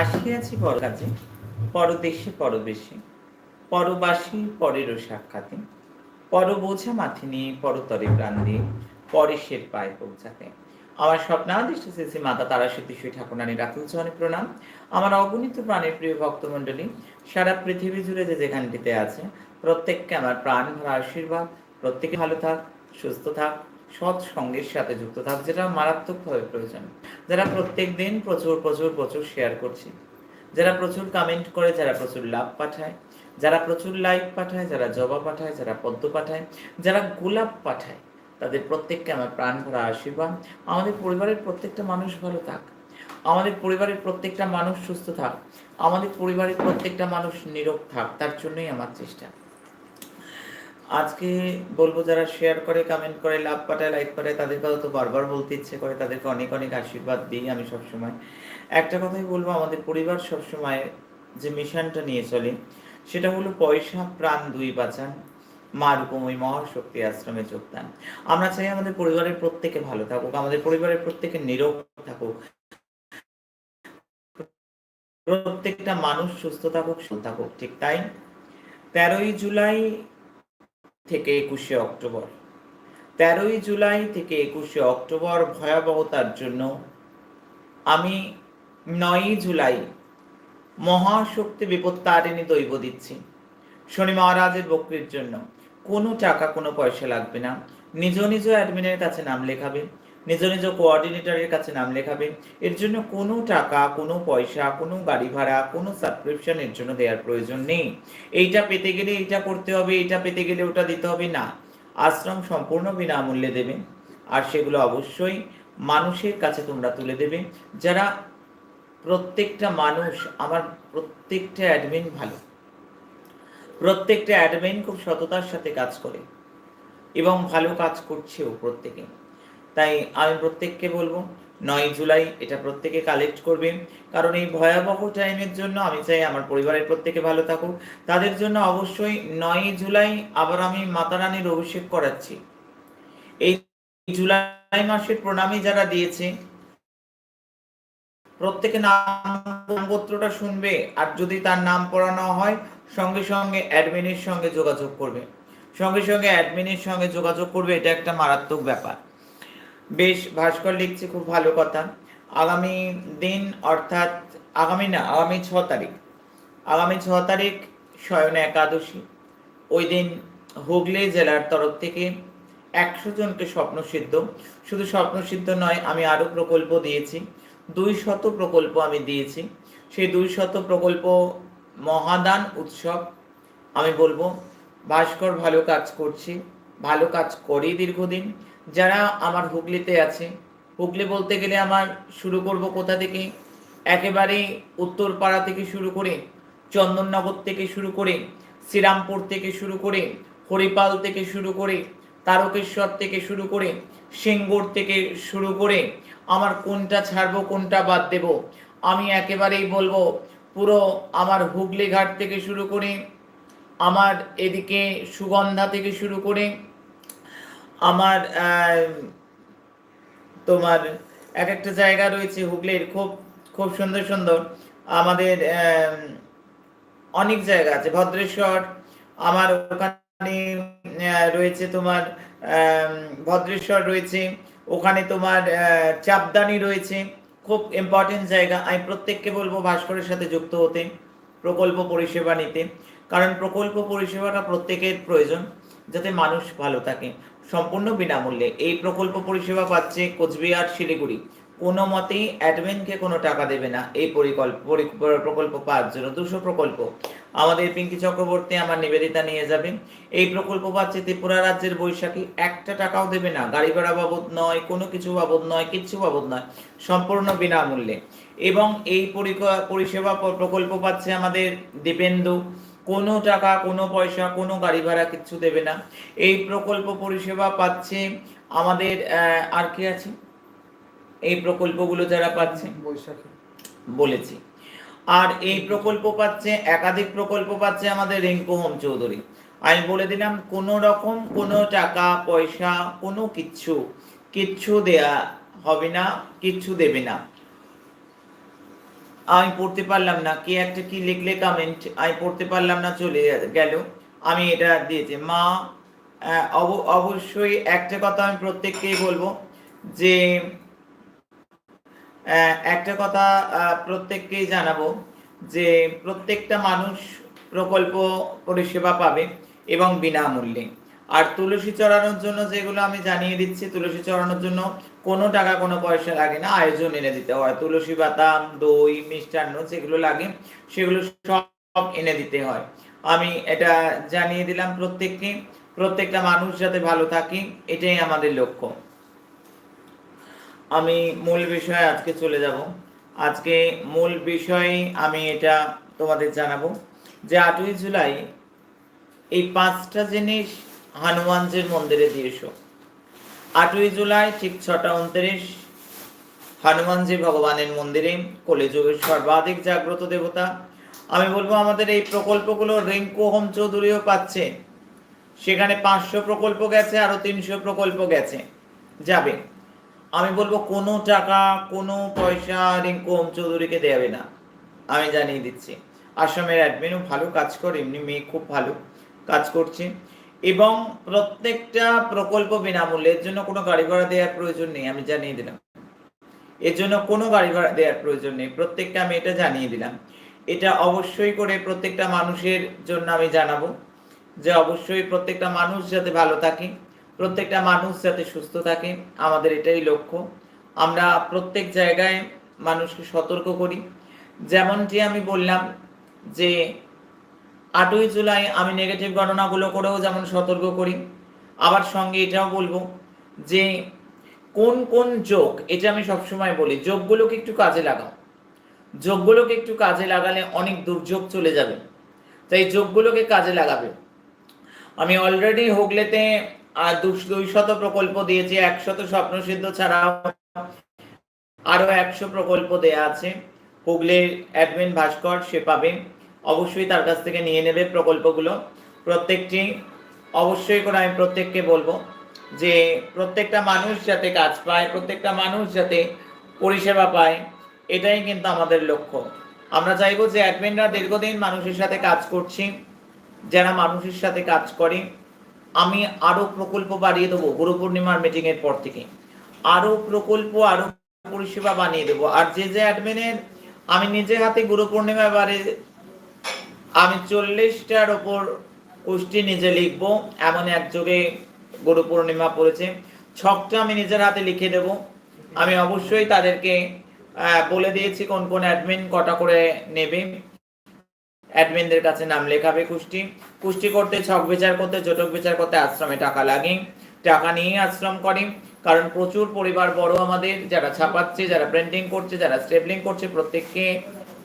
আসিয়াছি পর কাজে পরদেশে পরবেশে, পরবাসী পরেরও সাক্ষাতে পর বোঝা মাথে নিয়ে পরতরে প্রাণ দিয়ে পরেশের পায়ে পৌঁছাতে। আমার স্বপ্নাদিষ্ট শ্রী মাতা তারা সতীশ্বরী ঠাকুরানী রাতুল চরণে প্রণাম। আমার অগণিত প্রাণের প্রিয় ভক্তমণ্ডলী, সারা পৃথিবী জুড়ে যে যেখানটিতে আছে, প্রত্যেককে আমার প্রাণ ভরা আশীর্বাদ, প্রত্যেকে ভালো থাক, সুস্থ থাক সৎ সঙ্গের সাথে যুক্ত থাক, যেটা মারাত্মকভাবে প্রয়োজন। যারা প্রত্যেক দিন প্রচুর প্রচুর প্রচুর শেয়ার করছে, যারা প্রচুর কমেন্ট করে, যারা প্রচুর লাভ পাঠায়, যারা প্রচুর লাইক পাঠায়, যারা জবা পাঠায়, যারা পদ্ম পাঠায়, যারা গোলাপ পাঠায়, তাদের প্রত্যেককে আমার প্রাণ ভরা আশীর্বাদ। আমাদের পরিবারের প্রত্যেকটা মানুষ ভালো থাক। আমাদের পরিবারের প্রত্যেকটা মানুষ সুস্থ থাক। আমাদের পরিবারের প্রত্যেকটা মানুষ নীরব থাক, তার জন্যই আমার চেষ্টা। আজকে বলব যারা শেয়ার করে কমেন্ট করে, লাভ পাঠায় লাইক পাঠায় তাদের কথা তো বারবার বলতে ইচ্ছে করে, তাদেরকে অনেক অনেক আশীর্বাদ দিই আমি সবসময়। একটা কথাই বলব, আমাদের পরিবার সবসময় যে মিশনটা নিয়ে চলে, সেটা হলো পয়সা, প্রাণ, দুই বাঁচান, মা রূপময় মহাশক্তি আশ্রমে যোগদান। আমরা চাই আমাদের পরিবারের প্রত্যেকে ভালো থাকুক, আমাদের পরিবারের প্রত্যেকে নীরব থাকুক। প্রত্যেকটা মানুষ সুস্থ থাকুক সুস্থ থাকুক, ঠিক তাই? তেরোই জুলাই থেকে একুশে অক্টোবর। তেরোই জুলাই থেকে একুশে অক্টোবর ভয়াবহতার জন্য আমি নয়ই জুলাই মহাশক্তি বিপত্তারিণী দৈব দিচ্ছি। শনি মহারাজের বক্রির জন্য। কোনো টাকা, কোনো পয়সা লাগবে না। নিজ নিজ অ্যাডমিনের কাছে নাম লেখাবে। নিজ নিজ কোঅর্ডিনেটরের কাছে নাম লেখাবে। এর জন্য কোনো টাকা, কোনো পয়সা, কোনো গাড়ি ভাড়া, কোনো সাবস্ক্রিপশন এর জন্য দেওয়ার প্রয়োজন নেই। এইটা পেতে গেলে এইটা করতে হবে, এইটা পেতে গেলে ওটা দিতে হবে। না, আশ্রম সম্পূর্ণ বিনামূল্যে দেবে। আর সেগুলো অবশ্যই মানুষের কাছে তোমরা তুলে দেবে। যারা প্রত্যেকটা মানুষ, আমার প্রত্যেকটা অ্যাডমিন ভালো। প্রত্যেকটা অ্যাডমিন খুব সততার সাথে কাজ করে এবং ভালো কাজ করছেও প্রত্যেকে। তাই আমি প্রত্যেককে বলব, নয় জুলাই এটা প্রত্যেকে কালেক্ট করবে। কারণ এই ভয়াবহ টাইমের জন্য আমি চাই আমার পরিবারের প্রত্যেকে ভালো থাকুক। তাদের জন্য অবশ্যই নয় জুলাই আবার আমি মাতা রানীর অভিষেক করাচ্ছি। এই জুলাই মাসের প্রণামী যারা দিয়েছে, প্রত্যেকে নামপত্রটা শুনবে আর যদি তার নাম পড়ানো হয়, সঙ্গে সঙ্গে অ্যাডমিনের সঙ্গে যোগাযোগ করবে। সঙ্গে সঙ্গে অ্যাডমিনের সঙ্গে যোগাযোগ করবে, এটা একটা মারাত্মক ব্যাপার। বেশ, ভাস্কর লিখছে খুব ভালো কথা। আগামী দিন অর্থাৎ আগামী না, আগামী ছ তারিখ। আগামী ছ তারিখ শয়ন একাদশী। ওই দিন হুগলি জেলার তরফ থেকে একশো জনকে স্বপ্ন সিদ্ধ। শুধু স্বপ্ন সিদ্ধ নয়, আমি আরও প্রকল্প দিয়েছি। দুই শত প্রকল্প আমি দিয়েছি। সেই দুই শত প্রকল্প মহাদান উৎসব, আমি বলব, ভাস্কর ভালো কাজ করছে, ভালো কাজ করি দীর্ঘদিন। যারা আমার হুগলিতে আছে। হুগলি বলতে গেলে আমার শুরু করব কোথা থেকে? একেবারে উত্তরপাড়া থেকে শুরু করে, চন্দননগর থেকে শুরু করে, শ্রীরামপুর থেকে শুরু করে, হরিপাল থেকে শুরু করে, তারকেশ্বর থেকে শুরু করে, সিঙ্গুর থেকে শুরু করে আমার কোনটা ছাড়বো, কোনটা বাদ দেব? আমি একেবারেই বলব, পুরো আমার হুগলি ঘাট থেকে শুরু করে, আমার এদিকে সুগন্ধা থেকে শুরু করে আমার তোমার এক একটা জায়গা রয়েছে হুগলির, খুব খুব সুন্দর সুন্দর। আমাদের অনেক জায়গা আছে, ভদ্রেশ্বর, আমার ওখানে রয়েছে তোমার ভদ্রেশ্বর রয়েছে, ওখানে তোমার চাপদানি রয়েছে, খুব ইম্পর্টেন্ট জায়গা। আমি প্রত্যেককে বলব ভাস্করের সাথে যুক্ত হতে, প্রকল্প পরিষেবা নিতে, কারণ প্রকল্প পরিষেবাটা প্রত্যেকের প্রয়োজন। যাতে মানুষ ভালো থাকে। সম্পূর্ণ বিনামূল্যে এই প্রকল্প পরিষেবা পাচ্ছে কোচবিহার, শিলিগুড়ি। কোনো মতেই অ্যাডমিনকে কোনো টাকা দেবে না। এই পরিকল্প প্রকল্প পাওয়ার জন্য দুশো প্রকল্প। আমাদের পিঙ্কি চক্রবর্তী আমার নিবেদিতা নিয়ে যাবে। এই প্রকল্প পাচ্ছে ত্রিপুরা রাজ্যের বৈশাখী। একটা টাকাও দেবে না। গাড়ি ভাড়া বাবদ নয়, কোনো কিছু বাবদ নয়, কিচ্ছু বাবদ নয়। সম্পূর্ণ বিনামূল্যে। এবং এই পরিষেবা প্রকল্প পাচ্ছে আমাদের দীপেন্দু। কোনো টাকা কোনো পয়সা কোনো গাড়ি ভাড়া কিচ্ছু দেবে না। এই প্রকল্প পরিষেবা পাচ্ছে আমাদের আর কি আছে? এই প্রকল্পগুলো যারা পাচ্ছে। বৈশাখী। বলেছি। আর এই প্রকল্প পাচ্ছে একাধিক প্রকল্প পাচ্ছে আমাদের রিঙ্কু হোম চৌধুরী। আমি বলে দিলাম কোনো রকম কোনো টাকা পয়সা কোনো কিচ্ছু কিচ্ছু দেয়া হবে না কিচ্ছু দেবে না। আমি পড়তে পারলাম না। কে একটা কি লিখলে কমেন্ট আমি পড়তে পারলাম না, চলে গেল। আমি এটা দিয়েছি। মা অব- অবশ্যই একটা কথা আমি প্রত্যেককেই বলব যে একটা কথা প্রত্যেককেই জানাব যে, প্রত্যেকটা মানুষ প্রকল্প পরিষেবা পাবে এবং বিনামূল্যে। আর তুলসী চড়ানোর জন্য যেগুলো আমি জানিয়ে দিচ্ছি, তুলসী চড়ানোর জন্য কোনো টাকা, কোনো পয়সা লাগে না, আয়োজন এনে দিতে হয়। তুলসী বাতাম দই, মিষ্টান্ন যেগুলো লাগে, সেগুলো সব এনে দিতে হয়। আমি এটা জানিয়ে দিলাম প্রত্যেককে। প্রত্যেকটা মানুষ যাতে ভালো থাকে, এটাই আমাদের লক্ষ্য। আমি মূল বিষয়ে আজকে চলে যাব। আজকে মূল বিষয়ে আমি এটা তোমাদের জানাব যে আটই জুলাই এই পাঁচটা জিনিস হনুমানজির মন্দিরে দিয়েছ আটই জুলাই ঠিক ছটা উনত্রিশ, হনুমানজি ভগবানের মন্দিরে কলিযুগের সর্বাধিক জাগ্রত দেবতা। আমি বলব আমাদের এই প্রকল্পগুলো রিঙ্কু হোম চৌধুরীও পাচ্ছে। সেখানে পাঁচশো প্রকল্প গেছে, আরও তিনশো প্রকল্প গেছে। যাবে। আমি বলব কোনো টাকা, কোনো পয়সা রিঙ্কু হোম চৌধুরীকে দেবে না। আমি জানিয়ে দিচ্ছি। আসামের অ্যাডমিনও ভালো কাজ করে, এমনি মেয়ে খুব ভালো কাজ করছে। এবং প্রত্যেকটা প্রকল্প বিনামূল্যে এর জন্য কোনো গাড়ি ভাড়া দেওয়ার প্রয়োজন নেই, আমি জানিয়ে দিলাম। এর জন্য কোনো গাড়ি ভাড়া দেওয়ার প্রয়োজন নেই, প্রত্যেকটা আমি এটা জানিয়ে দিলাম। এটা অবশ্যই করে প্রত্যেকটা মানুষের জন্য আমি জানাব যে অবশ্যই প্রত্যেকটা মানুষ যাতে ভালো থাকে, প্রত্যেকটা মানুষ যাতে সুস্থ থাকে, আমাদের এটাই লক্ষ্য। আমরা প্রত্যেক জায়গায় মানুষকে সতর্ক করি। যেমনটি আমি বললাম যে আটই জুলাই আমি নেগেটিভ গণনাগুলো করেও যেমন সতর্ক করি, আবার সঙ্গে এটাও বলব যে কোন কোন যোগ, এটা আমি সবসময় বলি, যোগগুলোকে একটু কাজে লাগাও। যোগগুলোকে একটু কাজে লাগালে অনেক দুর্যোগ চলে যাবে, তাই যোগগুলোকে কাজে লাগাবে। আমি অলরেডি হুগলেতে দুই শত প্রকল্প দিয়েছি, একশত স্বপ্ন সিদ্ধ ছাড়াও আরও একশো প্রকল্প দেয়া আছে। হুগলির অ্যাডমিন ভাস্কর, সে পাবে। অবশ্যই তার কাছ থেকে নিয়ে নেবে প্রকল্পগুলো। প্রত্যেকটি, অবশ্যই করে আমি প্রত্যেককে বলব যে প্রত্যেকটা মানুষ যাতে কাজ পায়, প্রত্যেকটা মানুষ যাতে পরিষেবা পায়, এটাই কিন্তু আমাদের লক্ষ্য। আমরা চাইব যে অ্যাডমিনরা দীর্ঘদিন মানুষের সাথে কাজ করছি, যারা মানুষের সাথে কাজ করে, আমি আরও প্রকল্প বাড়িয়ে দেবো গুরু পূর্ণিমার মিটিং এর পর থেকে। আরও প্রকল্প আরও পরিষেবা বানিয়ে দেবো। আর যে যে অ্যাডমিনের আমি নিজে হাতে গুরু পূর্ণিমা বারে আমি চল্লিশটার ওপর কুষ্টি নিজে লিখব এমন এক যুগে গুরু পূর্ণিমা পড়েছে। ছকটা আমি নিজের হাতে লিখে দেব। আমি অবশ্যই তাদেরকে বলে দিয়েছি কোন কোন অ্যাডমিন কটা করে নেবে। অ্যাডমিনদের কাছে নাম লেখাবে কুষ্টি কুষ্টি করতে, ছক বিচার করতে, জটক বিচার করতে আশ্রমে টাকা লাগে। টাকা নিয়ে আশ্রম করে, কারণ প্রচুর পরিবার বড় আমাদের, যারা ছাপাচ্ছে, যারা প্রিন্টিং করছে, যারা স্টেপলিং করছে, প্রত্যেককে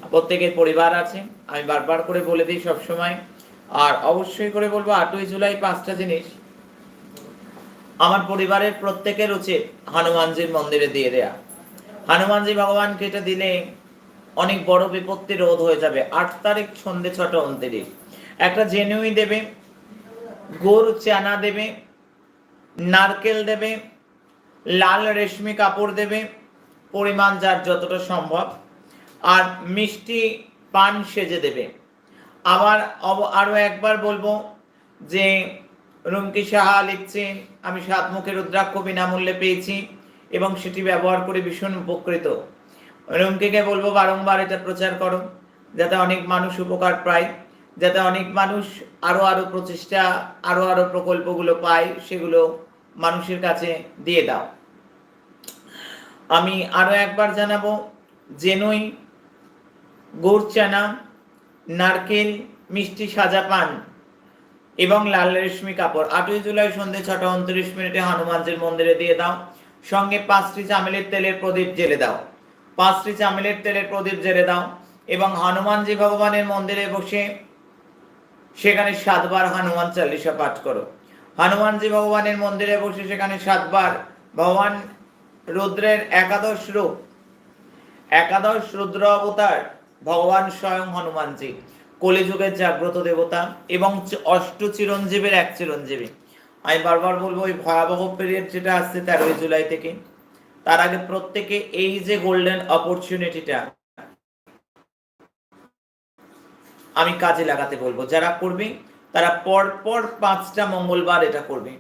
প্রত্যেকের পরিবার আছে। আমি বারবার করে বলে দিই সবসময়। আর অবশ্যই করে বলব, আটই জুলাই পাঁচটা জিনিস। আমার পরিবারের প্রত্যেকের উচিত হনুমানজির মন্দিরে দিয়ে দেয়া। হনুমানজি ভগবানকে এটা দিলে অনেক বড় বিপত্তি রোধ হয়ে যাবে। আট তারিখ সন্ধে ছটা উনত্রিশ। একটা জেনুই দেবে, গরু চানা দেবে, নারকেল দেবে, লাল রেশমি কাপড় দেবে, পরিমাণ যার যতটা সম্ভব। আর মিষ্টি পান সেজে দেবে। আবার অব- আরও একবার বলব যে রুমকি সাহা লিখছেন, আমি সাত মুখের রুদ্রাক্ষ বিনামূল্যে পেয়েছি এবং সেটি ব্যবহার করে ভীষণ উপকৃত। রুমকিকে বলব বারংবার এটা প্রচার করো, যাতে অনেক মানুষ উপকার পায়, যাতে অনেক মানুষ আরও আরও প্রচেষ্টা আরও আরও প্রকল্পগুলো পায়, সেগুলো মানুষের কাছে দিয়ে দাও। আমি আরও একবার জানাব জেনুই গুড় চানা নারকেল, মিষ্টি সাজা পান এবং লাল রেশমি কাপড়। আটই জুলাই সন্ধ্যে ছটা উনত্রিশ মিনিটে হনুমানজির মন্দিরে দিয়ে দাও। সঙ্গে পাঁচটি চামেলের তেলের প্রদীপ জেলে দাও। পাঁচটি চামেলের তেলের প্রদীপ জেলে দাও এবং হনুমানজি ভগবানের মন্দিরে বসে সেখানে সাতবার হনুমান চালিসা পাঠ করো। হনুমানজি ভগবানের মন্দিরে বসে সেখানে সাতবার ভগবান রুদ্রের একাদশ রূপ, একাদশ রুদ্র অবতার ভগবান স্বয়ং হনুমানজি, কলিযুগের জাগ্রত দেবতা এবং অষ্ট চিরঞ্জীবের এক চিরঞ্জীবী। আমি বারবার বলব, ওই ভয়াবহ পিরিয়ড যেটা আসছে তেরোই জুলাই থেকে, তার আগে প্রত্যেকে এই যে গোল্ডেন অপরচুনিটিটা আমি কাজে লাগাতে বলব। যারা করবে, তারা পরপর পাঁচটা মঙ্গলবার এটা করবে।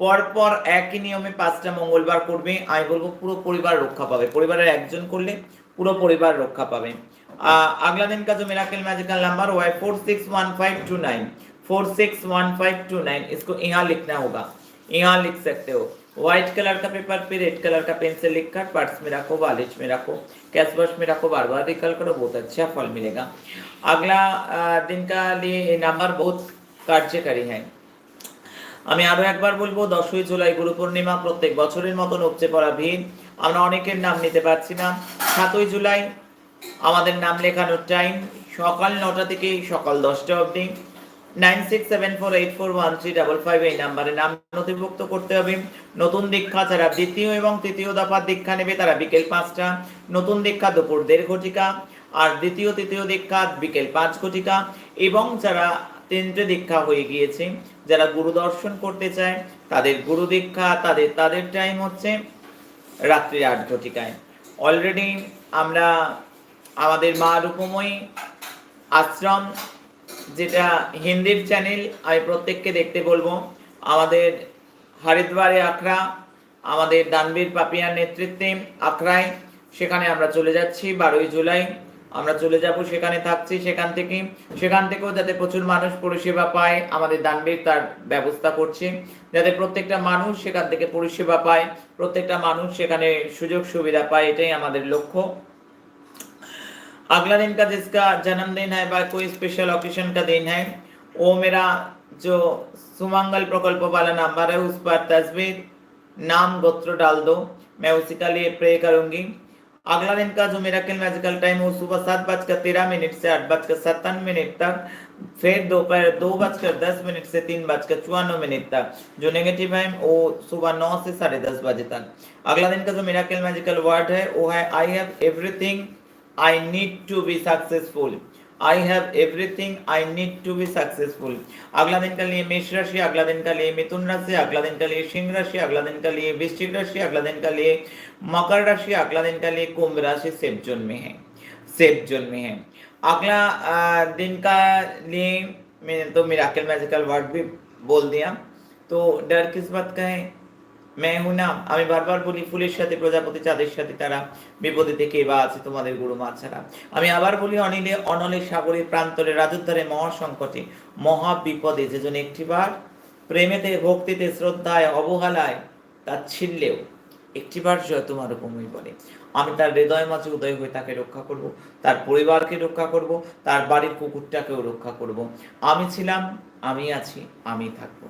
পরপর একই নিয়মে পাঁচটা মঙ্গলবার করবে। আমি বলব, পুরো পরিবার রক্ষা পাবে। পরিবারের একজন করলে পুরো পরিবার রক্ষা পাবে। আহ, अगला दिन का जो मिराकल मैजिकल नंबर हुआ है four six one five two nine four six one five two nine इसको यहाँ लिखना होगा यहाँ लिख सकते हो व्हाइट कलर का पेपर पे रेड कलर का पेन से लिखकर पर्स में रखो वॉलेट में रखो कैश बॉक्स में रखो बार बार रिकल करो बहुत अच्छा फल मिलेगा अगला अ, दिन का लिए ये नंबर बहुत কার্যকারী है আমি আরো একবার বলবো দশই জুলাই গুরু পূর্ণিমা প্রত্যেক বছরের মতন উপচে পড়া ভিড় আমরা অনেকের নাম নিতে পারছি না সাতই জুলাই আমাদের নাম লেখানোর টাইম সকাল নটা থেকে সকাল দশটা অবধি। Nine six seven four eight four one three double five এই নাম্বারে নাম নথিভুক্ত করতে হবে। নতুন দীক্ষা যারা দ্বিতীয় এবং তৃতীয় দফার দীক্ষা নেবে, তারা বিকেল পাঁচটা। নতুন দীক্ষা দুপুর দেড় ঘটিকা আর দ্বিতীয় তৃতীয় দীক্ষা বিকেল পাঁচ ঘটিকা। এবং যারা তিনটে দীক্ষা হয়ে গিয়েছে, যারা গুরু দর্শন করতে চায়, তাদের গুরু দীক্ষা, তাদের তাদের টাইম হচ্ছে রাত্রি আট ঘটিকায়। অলরেডি আমরা আমাদের মা রূপময়ী আশ্রম, যেটা হিন্দির চ্যানেল আমি প্রত্যেককে দেখতে বলব। আমাদের হরিদ্বারে আখড়া, আমাদের দানবীর পাপিয়ার নেতৃত্বে আখড়ায়, সেখানে আমরা চলে যাচ্ছি বারোই জুলাই। আমরা চলে যাব সেখানে থাকছি সেখান থেকে। সেখান থেকেও যাতে প্রচুর মানুষ পরিষেবা পায়, আমাদের দানবীর তার ব্যবস্থা করছে। যাতে প্রত্যেকটা মানুষ সেখান থেকে পরিষেবা পায়, প্রত্যেকটা মানুষ সেখানে সুযোগ সুবিধা পায়, এটাই আমাদের লক্ষ্য। अगला दिन का जिसका जन्मदिन है বা कोई स्पेशल ओकेशन का दिन है, वो मेरा जो सुमंगल प्रकल्प वाला नंबर है, उस पर तस्वीर, नाम गोत्र डाल दो, मैं उसी का लिए प्रे करूँगी। अगला दिन का जो मेराकल मैजिकल टाइम वो सुबह सात बजकर तेरह मिनट से आठ बजकर सत्तावन मिनट तक, फिर दोपहर दो बजकर दस मिनट से तीन बजकर चौवान्न मिनट तक, जो नेगेटिव है, वो सुबह नौ से साढ़े दस बजे तक। अगला दिन का जो मेराकल मैजिकल वर्ड है, वो है I have everything I need to be successful. I have everything I need to be successful. अगला दिन का लिए मेष राशि, अगला दिन का लिए मिथुन राशि, अगला दिन का लिए सिंह राशि, अगला दिन का लिए वृश्चिक राशि, अगला दिन का लिए मकर राशि, अगला दिन का लिए कुंभ राशि सेफ़ जोन में है सेफ़ जोन में है अगला दिन का लिए मैंने तो मिराकल मैजिकल वर्ड भी बोल दिया तो डर किस बात का है না আমি বারবার বলি ফুলের সাথে, প্রজাপতি চাঁদের সাথে তারা বিপদে থেকে বা আছে তোমাদের গুরু মা ছাড়া আমি আবার বলি অনিলে, অনলে সাগরে, প্রান্তরে, রাজুদ্ধারে, মহাসংকটে মহা বিপদে যেজন একটিবার প্রেমেতে, ভক্তিতে, শ্রদ্ধায়, অবহেলায় তার ছিললেও একটিবার জয় তোমার উপময় বলে আমি তার হৃদয় মাঝে উদয় হয়ে তাকে রক্ষা করব, তার পরিবারকে রক্ষা করব, তার বাড়ির কুকুরটাকেও রক্ষা করব। আমি ছিলাম, আমি আছি, আমি থাকব।